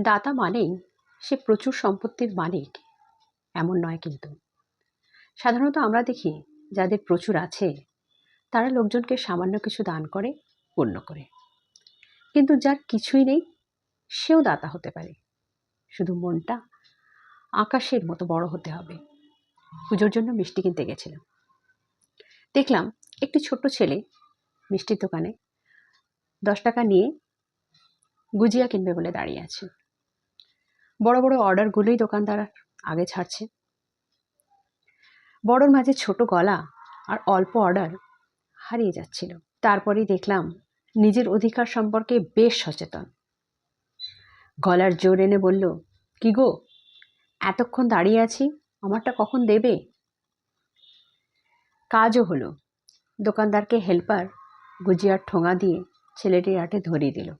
দাতা মানেই সে প্রচুর সম্পত্তির মালিক, এমন নয় কিন্তু। সাধারণত আমরা দেখি যাদের প্রচুর আছে, তারা লোকজনকে সামান্য কিছু দান করে পূর্ণ করে। কিন্তু যার কিছুই নেই, সেও দাতা হতে পারে। শুধু মনটা আকাশের মতো বড় হতে হবে। পুজোর জন্য মিষ্টি কিনতে গেছিলাম। দেখলাম একটি ছোট্ট ছেলে মিষ্টির দোকানে দশ টাকা নিয়ে গুজিয়া কিনবে বলে দাঁড়িয়ে আছে। বড় বড় অর্ডারগুলোই দোকানদার আগে ছাড়ছে। বড়র মাঝে ছোট গলা আর অল্প অর্ডার হারিয়ে যাচ্ছিল। তারপরেই দেখলাম নিজের অধিকার সম্পর্কে বেশ সচেতন। গলার জোর এনে বলল, কি গো, এতক্ষণ দাঁড়িয়ে আছি, আমারটা কখন দেবে? কাজও হলো। দোকানদারকে হেল্পার গুজিয়ার ঠোঙা দিয়ে ছেলেটির হাটে ধরিয়ে দিল।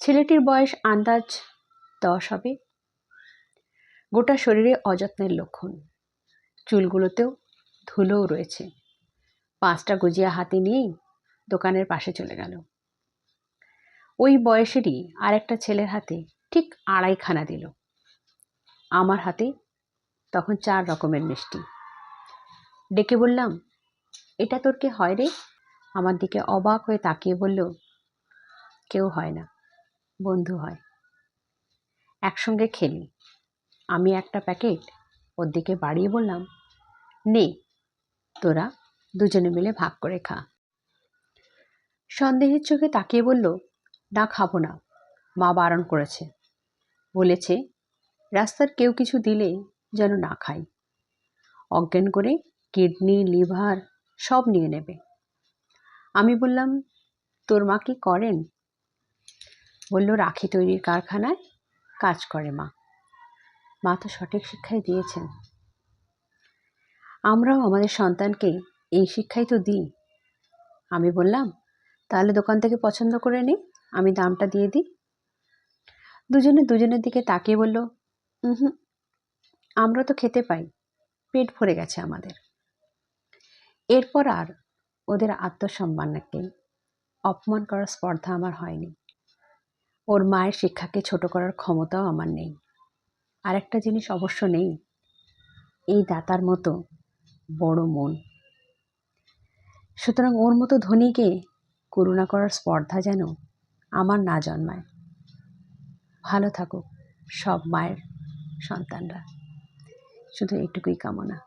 ছেলেটির বয়স আন্দাজ দশ হবে। গোটা শরীরে অযত্নের লক্ষণ। চুলগুলোতেও ধুলোও রয়েছে। পাঁচটা গুজিয়া হাতে নিয়েই দোকানের পাশে চলে গেল। ওই বয়সেরই আর একটা ছেলের হাতে ঠিক আড়াইখানা দিল। আমার হাতে তখন চার রকমের মিষ্টি। ডেকে বললাম, এটা তোর কে হয় রে? আমার দিকে অবাক হয়ে তাকিয়ে বলল, কেউ হয় না, বন্ধু হয়। একসঙ্গে খেলি। আমি একটা প্যাকেট ওর দিকে বাড়িয়ে বললাম, নে, তোরা দুজনে মিলে ভাগ করে খা। সন্দেহের চোখে তাকিয়ে বলল, না, খাব না। মা বারণ করেছে। বলেছে, রাস্তার কেউ কিছু দিলে যেন না খাই। অজ্ঞান করে কিডনি, লিভার সব নিয়ে নেবে। আমি বললাম, তোর মা কি করেন? বলল, রাখি তৈরির কারখানায় কাজ করে মা। মা তো সঠিক শিক্ষাই দিয়েছেন। আমরাও আমাদের সন্তানকে এই শিক্ষাই তো দিই। আমি বললাম, তাহলে দোকান থেকে পছন্দ করে নে, আমি দামটা দিয়ে দিই। দুজনে দুজনের দিকে তাকিয়ে বলল হুম আমরা তো খেতে পাই, পেট ভরে গেছে আমাদের। এরপর আর ওদের আত্মসম্মানকে অপমান করার স্পর্ধা আমার হয়নি। ওর মায়ের শিক্ষাকে ছোট করার ক্ষমতাও আমার নেই। আর একটা জিনিস অবশ্য নেই, এই দাতার মতো বড় মন। সুতরাং ওর মতো ধনীকে করুণা করার স্পর্ধা যেন আমার না জন্মায়। ভালো থাকুক সব মায়ের সন্তানরা। শুধু এটুকুই কামনা।